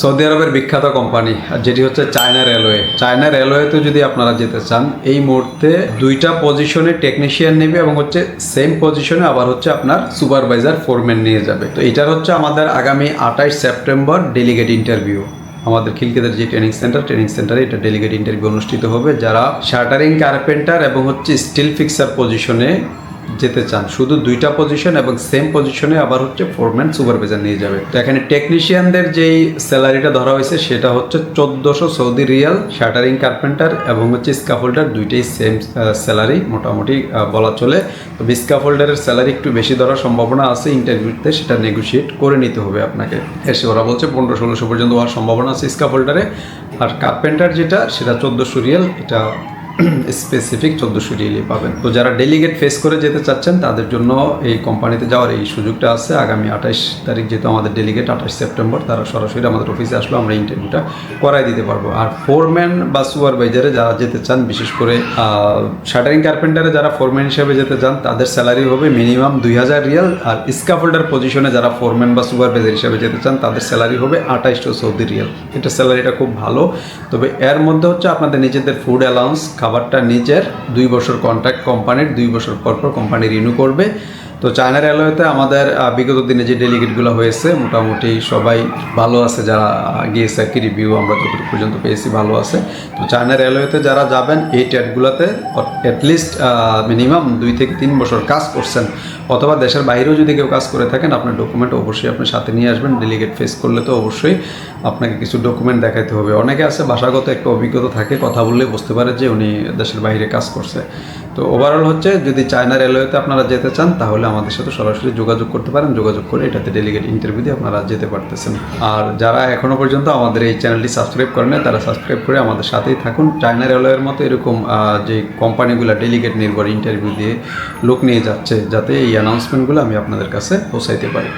Saudi আরবের বিখ্যাত company, আর যেটি হচ্ছে চায়না রেলওয়ে। চায়না রেলওয়েতে যদি আপনারা যেতে চান, এই মুহূর্তে দুইটা পজিশনে টেকনিশিয়ান নেবে এবং হচ্ছে সেম পজিশনে আবার হচ্ছে আপনার সুপারভাইজার ফোরম্যান নিয়ে যাবে। তো এটার হচ্ছে আমাদের আগামী আঠাইশ সেপ্টেম্বর ডেলিগেট ইন্টারভিউ আমাদের খিলকেদের যে ট্রেনিং সেন্টার ট্রেনিং সেন্টারে এটা ডেলিগেট ইন্টারভিউ অনুষ্ঠিত হবে। যারা শাটারিং কার্পেন্টার এবং হচ্ছে স্টিল ফিক্সার পজিশনে যেতে চান। শুধু দুইটা পজিশন এবং সেম পজিশনে আবার হচ্ছে ফোরম্যান সুপারভাইজার নিয়ে যাবে। তো এখানে টেকনিশিয়ানদের যেই স্যালারিটা ধরা হয়েছে, সেটা হচ্ছে চোদ্দোশো সৌদি রিয়াল শাটারিং কার্পেন্টার এবং হচ্ছে স্কাফোল্ডার দুইটাই সেম স্যালারি মোটামুটি বলা চলে। তবে স্কাফোল্ডারের স্যালারি একটু বেশি ধরার সম্ভাবনা আছে ইন্টারভিউতে সেটা নেগোশিয়েট করে নিতে হবে আপনাকে। এসে ওরা বলছে পনেরো ষোলোশো পর্যন্ত হওয়ার সম্ভাবনা আছে স্কাফোল্ডারে আর কার্পেন্টার যেটা, সেটা চোদ্দোশো রিয়াল, এটা স্পেসিফিক চোদ্দোশো রিয়েলি পাবেন। তো যারা ডেলিগেট ফেস করে যেতে চাচ্ছেন, তাদের জন্য এই কোম্পানিতে যাওয়ার এই সুযোগটা আছে। আগামী আঠাশ তারিখ যেহেতু আমাদের ডেলিগেট আঠাশ সেপ্টেম্বর, তারা সরাসরি আমাদের অফিসে আসলো, আমরা ইন্টারভিউটা করাই দিতে পারব। আর ফোরম্যান বা সুপারভাইজারে যারা যেতে চান, বিশেষ করে শাটারিং কার্পেন্টারে যারা ফোরম্যান হিসেবে যেতে চান, তাদের স্যালারি হবে মিনিমাম দুই হাজার রিয়াল। আর স্কাফোল্ডার পজিশনে যারা ফোরম্যান বা সুপারভাইজার হিসেবে যেতে চান, তাদের স্যালারি হবে আঠাইশশো সৌদি রিয়াল। এটা স্যালারিটা খুব ভালো। তবে এর মধ্যে হচ্ছে আপনাদের নিজেদের ফুড অ্যালাউন্স খাবারটা নিচের দুই বছর কন্ট্রাক্ট কোম্পানির দুই বছর পর পর কোম্পানি রিনিউ করবে। তো চায়না রেলওয়েতে আমাদের বিগত দিনে যে ডেলিগেটগুলো হয়েছে, মোটামুটি সবাই ভালো আছে যারা গিয়েছে আর কি রিভিউ আমরা যতটুকু পর্যন্ত পেয়েছি ভালো আছে। তো চায়না রেলওয়েতে যারা যাবেন, এই ট্যাটগুলোতে অ্যাটলিস্ট মিনিমাম দুই থেকে তিন বছর কাজ করছেন। অথবা দেশের বাইরেও যদি কেউ কাজ করে থাকেন, আপনার ডকুমেন্ট অবশ্যই আপনি সাথে নিয়ে আসবেন। ডেলিগেট ফেস করলে তো অবশ্যই আপনাকে কিছু ডকুমেন্ট দেখাতে হবে। অনেকে আছে, ভাষাগত একটা অভিজ্ঞতা থাকে, কথা বললে বুঝতে পারে যে উনি দেশের বাইরে কাজ করছে। তো ওভারঅল হচ্ছে যদি চায়না রেলওয়েতে আপনারা যেতে চান, তাহলে আমাদের সাথে সরাসরি যোগাযোগ করতে পারেন। যোগাযোগ করে এটাতে ডেলিগেট ইন্টারভিউ দিয়ে আপনারা যেতে পারতেছেন। আর যারা এখনও পর্যন্ত আমাদের এই চ্যানেলটি সাবস্ক্রাইব করেন তারা সাবস্ক্রাইব করে আমাদের সাথেই থাকুন। চায়না রেলওয়ের মতো এরকম যে কোম্পানিগুলো ডেলিগেট নির্ভর ইন্টারভিউ দিয়ে লোক নিয়ে যাচ্ছে, যাতে এই অ্যানাউন্সমেন্টগুলো আমি আপনাদের কাছে পৌঁছাইতে পারি।